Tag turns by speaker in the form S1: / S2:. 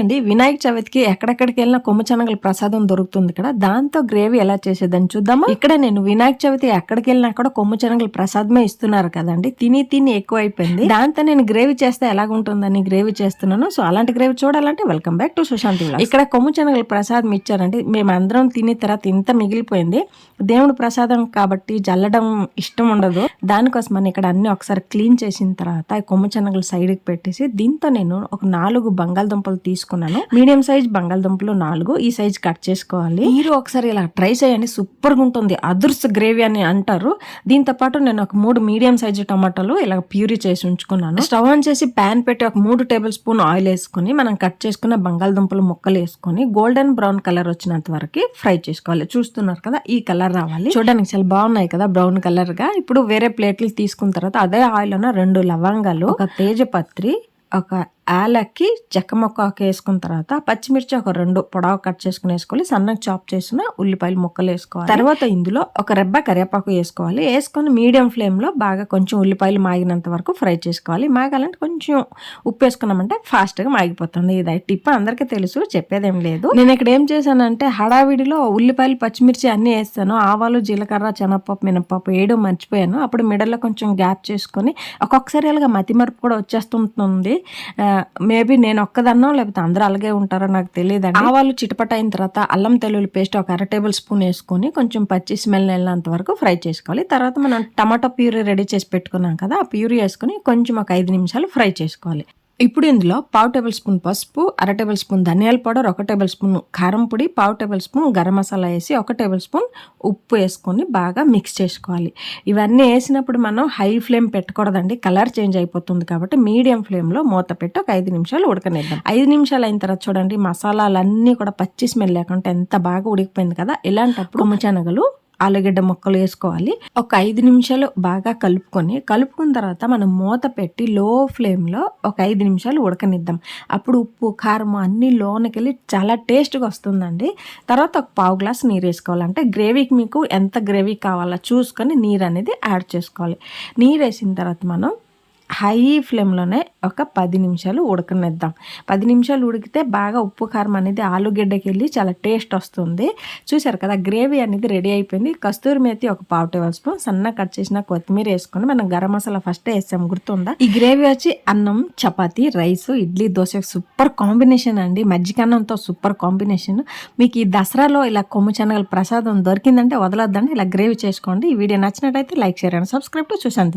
S1: అండి వినాయక చవితికి ఎక్కడెక్కడికి వెళ్ళిన కొమ్మ శనగల ప్రసాదం దొరుకుతుంది ఇక్కడ దాంతో గ్రేవీ ఎలా చేసేదని చూద్దామా? ఇక్కడ నేను వినాయక చవితి ఎక్కడికి వెళ్ళినా కూడా కొమ్మ శనగల ప్రసాదమే ఇస్తున్నారు కదండి. తిని తిని ఎక్కువ అయిపోయింది దాంతో నేను గ్రేవీ చేస్తే ఎలాగుంటుందని గ్రేవీ చేస్తున్నాను. సో అలాంటి గ్రేవీ చూడాలంటే వెల్కమ్ బ్యాక్ టు సుశాంతి ఇక్కడ కొమ్ము శనగల ప్రసాదం ఇచ్చారండి. మేము అందరం తిని తర్వాత ఇంత మిగిలిపోయింది. దేవుడు ప్రసాదం కాబట్టి జల్లడం ఇష్టం ఉండదు. దానికోసం అని ఇక్కడ అన్ని ఒకసారి క్లీన్ చేసిన తర్వాత ఈ కొమ్ము శనగలు సైడ్కి పెట్టేసి దీంతో నేను ఒక నాలుగు బంగాళదుంపలు తీసుకున్నాను మీడియం సైజ్ బంగాళదుంపలు నాలుగు ఈ సైజ్ కట్ చేసుకోవాలి. మీరు ఒకసారి ఇలా ట్రై చేయండి సూపర్గా ఉంటుంది. అదుర్స్ గ్రేవీ అని అంటారు. దీంతో పాటు నేను ఒక మూడు మీడియం సైజు టమాటాలు ఇలా ప్యూరీ చేసి ఉంచుకున్నాను. స్టవ్ ఆన్ చేసి ప్యాన్ పెట్టి ఒక మూడు టేబుల్ స్పూన్ ఆయిల్ వేసుకొని మనం కట్ చేసుకున్న బంగాళదుంపలు ముక్కలు వేసుకొని గోల్డెన్ బ్రౌన్ కలర్ వచ్చినంత వరకు ఫ్రై చేసుకోవాలి. చూస్తున్నారు కదా ఈ కలర్ రావాలి. చూడడానికి చాలా బాగున్నాయి కదా బ్రౌన్ కలర్గా. ఇప్పుడు వేరే ప్లేట్లు తీసుకున్న తర్వాత అదే ఆయిల్లో రెండు లవంగాలు ఒక తేజపత్రి ఒక యాలక్కి చెక్కమొక్క వేసుకున్న తర్వాత పచ్చిమిర్చి ఒక రెండు పొడవ కట్ చేసుకుని వేసుకోవాలి. సన్నగా చాప్ చేసిన ఉల్లిపాయలు ముక్కలు వేసుకోవాలి. తర్వాత ఇందులో ఒక రెబ్బ కరివేపాకు వేసుకోవాలి. వేసుకొని మీడియం ఫ్లేమ్లో బాగా కొంచెం ఉల్లిపాయలు మాగినంత వరకు ఫ్రై చేసుకోవాలి. మాగాలంటే కొంచెం ఉప్పు వేసుకున్నామంటే ఫాస్ట్గా మాగిపోతుంది. ఇది టిప్ అందరికీ తెలుసు చెప్పేదేం లేదు. నేను ఇక్కడ ఏం చేశానంటే హడావిడిలో ఉల్లిపాయలు పచ్చిమిర్చి అన్ని వేస్తాను. ఆవాలు జీలకర్ర శనగపప్పు మినపప్పు వేయడం మర్చిపోయాను. అప్పుడు మిడల్లో కొంచెం గ్యాప్ చేసుకొని ఒక్కొక్కసారి అలాగా మతిమరుపు కూడా వచ్చేస్తుంటుంది. మేబీ నేను ఒక్కదన్నో లేకపోతే అందరూ అలాగే ఉంటారో నాకు తెలియదు ఆవాలు చిటపట అయిన తర్వాత అల్లం తెల్లుల్లి పేస్ట్ ఒక అర టేబుల్ స్పూన్ వేసుకొని కొంచెం పచ్చి స్మెల్ వెళ్ళినంత వరకు ఫ్రై చేసుకోవాలి. తర్వాత మనం టమాటో ప్యూరీ రెడీ చేసి పెట్టుకున్నాం కదా ఆ ప్యూరీ వేసుకొని కొంచెం ఒక ఐదు నిమిషాలు ఫ్రై చేసుకోవాలి. ఇప్పుడు ఇందులో పావు టేబుల్ స్పూన్ పసుపు అర టేబుల్ స్పూన్ ధనియాల పౌడర్ ఒక టేబుల్ స్పూన్ కారం పొడి పావు టేబుల్ స్పూన్ గరం మసాలా వేసి ఒక టేబుల్ స్పూన్ ఉప్పు వేసుకొని బాగా మిక్స్ చేసుకోవాలి. ఇవన్నీ వేసినప్పుడు మనం హై ఫ్లేమ్ పెట్టకూడదండి. కలర్ చేంజ్ అయిపోతుంది కాబట్టి మీడియం ఫ్లేమ్లో మూత పెట్టి ఒక ఐదు నిమిషాలు ఉడకనిద్దాం. ఐదు నిమిషాలు అయిన తర్వాత చూడండి మసాలాలన్నీ కూడా పచ్చి స్మెల్ లేకుండా ఎంత బాగా ఉడికిపోయింది కదా. ఇలాంటప్పుడు ముచ్చనగలు ఆలుగడ్డ ముక్కలు వేసుకోవాలి. ఒక ఐదు నిమిషాలు బాగా కలుపుకొని కలుపుకున్న తర్వాత మనం మూత పెట్టి లో ఫ్లేమ్లో ఒక ఐదు నిమిషాలు ఉడకనిద్దాం. అప్పుడు ఉప్పు కారం అన్ని లోనకెళ్ళి చాలా టేస్ట్గా వస్తుందండి. తర్వాత ఒక పావు గ్లాస్ నీరు వేసుకోవాలి. అంటే గ్రేవీకి మీకు ఎంత గ్రేవీ కావాలో చూసుకొని నీరు అనేది యాడ్ చేసుకోవాలి. నీరు వేసిన తర్వాత మనం హై ఫ్లేమ్లోనే ఒక పది నిమిషాలు ఉడకనిద్దాం. పది నిమిషాలు ఉడికితే బాగా ఉప్పు కారం అనేది ఆలుగడ్డకి వెళ్ళి చాలా టేస్ట్ వస్తుంది. చూసారు కదా గ్రేవీ అనేది రెడీ అయిపోయింది. కస్తూరి మేతి ఒక పావు టేబుల్ స్పూన్ సన్న కట్ చేసిన కొత్తిమీర వేసుకొని మనం గరం మసాలా ఫస్ట్ వేసాం గుర్తుందా? ఈ గ్రేవీ వచ్చి అన్నం chapati rice idli dosa super combination అండి. మజ్జిగన్నంతో సూపర్ కాంబినేషన్. మీకు ఈ దసరాలో ఇలా కొమ్ము శనగల ప్రసాదం దొరికిందంటే వదలొద్దండి. ఇలా గ్రేవీ చేసుకోండి. ఈ వీడియో నచ్చినట్టయితే like share and subscribe to చూసాను